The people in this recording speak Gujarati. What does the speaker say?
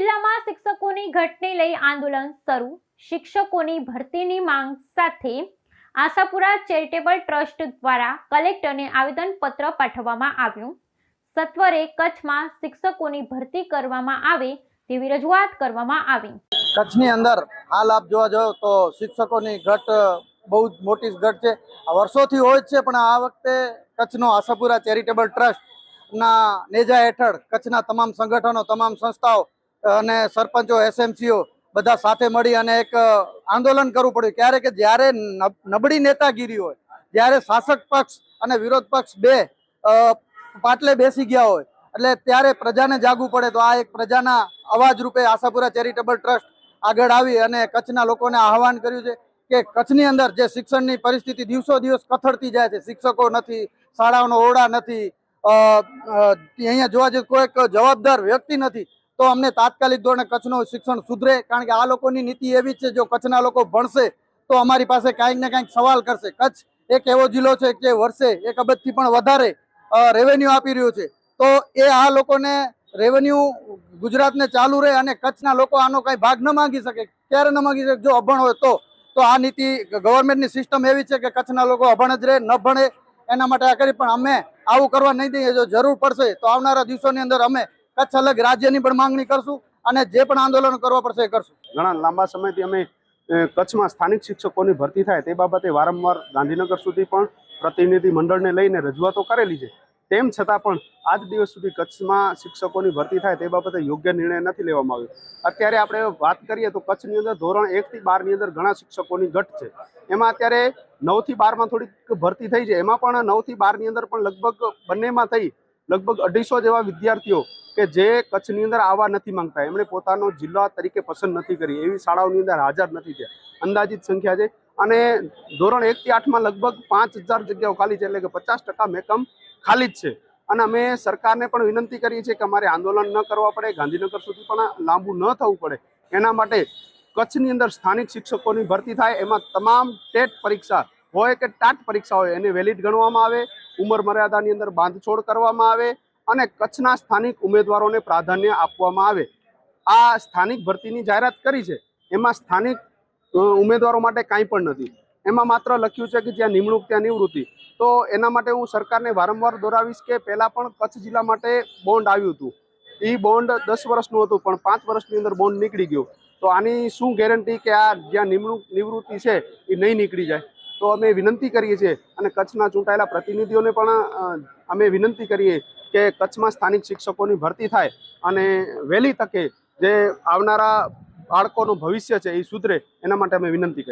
શિક્ષકોની ઘટને લઈ આંદોલન શરૂ. શિક્ષકોની ભરતીની માંગ સાથે આશાપુરા ચેરિટેબલ ટ્રસ્ટ દ્વારા કલેક્ટરને આવેદનપત્ર પાઠવવામાં આવ્યું. સત્વરે કચ્છમાં શિક્ષકોની ભરતી કરવામાં આવે તેવી રજૂઆત કરવામાં આવી. કચ્છની અંદર હાલ આપ જોવા જાઓ તો શિક્ષકોની ઘટ બહુ જ મોટી ઘટ છે. વર્ષોથી હોય છે, પણ આ વખતે કચ્છનો આશાપુરા ચેરિટેબલ ટ્રસ્ટ ના નેજા હેઠળ કચ્છના તમામ સંગઠનો, તમામ સંસ્થાઓ અને સરપંચો એસએમસીઓ બધા સાથે મળી અને એક આંદોલન કરવું પડ્યું. ક્યારે કે જ્યારે નબ- નબળી નેતાગીરી હોય, જ્યારે શાસક પક્ષ અને વિરોધ પક્ષ બે પાટલે બેસી ગયા હોય, એટલે ત્યારે પ્રજાને જાગવું પડે, તો આ એક પ્રજાના અવાજ રૂપે આશાપુરા ચેરિટેબલ ટ્રસ્ટ આગળ આવી અને કચ્છના લોકોને આહવાન કર્યું છે કે કચ્છની અંદર જે શિક્ષણની પરિસ્થિતિ દિવસો દિવસ કથળતી જાય છે, શિક્ષકો નથી, શાળાઓનો ઓરડા નથી અહીંયા જોવા જઈએ કોઈક જવાબદાર વ્યક્તિ નથી. તો અમને તાત્કાલિક ધોરણે કચ્છનું શિક્ષણ સુધરે, કારણ કે આ લોકોની નીતિ એવી છે, જો કચ્છના લોકો ભણશે, તો અમારી પાસે કાંઈક ને કાંઈક સવાલ કરશે. કચ્છ એક એવો જિલ્લો છે કે વર્ષે એક અબજથી પણ વધારે રેવન્યુ આપી રહ્યું છે. તો એ આ લોકોને રેવન્યુ ગુજરાતને ચાલુ રહે અને કચ્છના લોકો આનો કાંઈ ભાગ ન માંગી શકે, ક્યારે ન માંગી શકે? જો અભણ હોય તો. તો આ નીતિ ગવર્મેન્ટની સિસ્ટમ એવી છે કે કચ્છના લોકો અભણ જ રહે, ન ભણે, એના માટે આ કરી, પણ અમે આવું કરવા નહીં દઈએ. જો જરૂર પડશે, તો આવનારા દિવસોની અંદર અમે કચ્છ અલગ રાજ્યની પણ માંગણી કરશું અને જે પણ આંદોલન કરવા પડશે એ કરશું. ઘણા લાંબા સમયથી અમે કચ્છમાં સ્થાનિક શિક્ષકોની ભરતી થાય તે બાબતે વારંવાર ગાંધીનગર સુધી પણ પ્રતિનિધિ મંડળને લઈને રજૂઆતો કરેલી છે. તેમ છતાં પણ આજ દિવસ સુધી કચ્છમાં શિક્ષકોની ભરતી થાય તે બાબતે યોગ્ય નિર્ણય નથી લેવામાં આવ્યો. અત્યારે આપણે વાત કરીએ તો કચ્છની અંદર ધોરણ એકથી બારની અંદર ઘણા શિક્ષકોની ઘટ છે. એમાં અત્યારે નવથી બારમાં થોડીક ભરતી થઈ છે. એમાં પણ નવથી બારની અંદર પણ લગભગ બંનેમાં થઈ લગભગ અઢીસો જેવા વિદ્યાર્થીઓ કે જે કચ્છની અંદર આવવા નથી માંગતા. એમણે પોતાનો જિલ્લા તરીકે પસંદ નથી કરી. એવી શાળાઓની અંદર હાજર નથી થયા. અંદાજિત સંખ્યા છે. અને ધોરણ એકથી આઠમાં લગભગ પાંચ હજાર જગ્યાઓ ખાલી છે. એટલે કે પચાસ ટકા મેકમ ખાલી જ છે. અને અમે સરકારને પણ વિનંતી કરીએ છીએ કે અમારે આંદોલન ન કરવા પડે. ગાંધીનગર સુધી પણ લાંબુ ન થવું પડે. એના માટે કચ્છની અંદર સ્થાનિક શિક્ષકોની ભરતી થાય. એમાં તમામ ટેટ પરીક્ષા હોય કે ટાટ પરીક્ષા હોય એને વેલિડ ગણવામાં આવે, ઉંમર મર્યાદાની અંદર બાંધછોડ કરવામાં આવે અને કચ્છના સ્થાનિક ઉમેદવારોને પ્રાધાન્ય આપવામાં આવે. આ સ્થાનિક ભરતીની જાહેરાત કરી છે. એમાં સ્થાનિક ઉમેદવારો માટે કાંઈ પણ નથી. એમાં માત્ર લખ્યું છે કે જ્યાં નિમણૂક, ત્યાં નિવૃત્તિ. તો એના માટે હું સરકારને વારંવાર દોરાવીશ કે પહેલાં પણ કચ્છ જિલ્લા માટે બોન્ડ આવ્યું હતું. એ બોન્ડ દસ વર્ષનું હતું, પણ પાંચ વર્ષની અંદર બોન્ડ નીકળી ગયો. તો આની શું ગેરંટી કે આ જ્યાં નિમણૂક, નિવૃત્તિ છે એ નહીં નીકળી જાય? તો અમે વિનંતી કરીએ છીએ અને કચ્છના ચૂંટાયેલા પ્રતિનિધિઓને પણ અમે વિનંતી કરીએ કે કચ્છમાં સ્થાનિક શિક્ષકોની ભરતી થાય અને વહેલી તકે જે આવનારા બાળકોનું ભવિષ્ય છે એ સુધરે, એના માટે અમે વિનંતી કરીએ.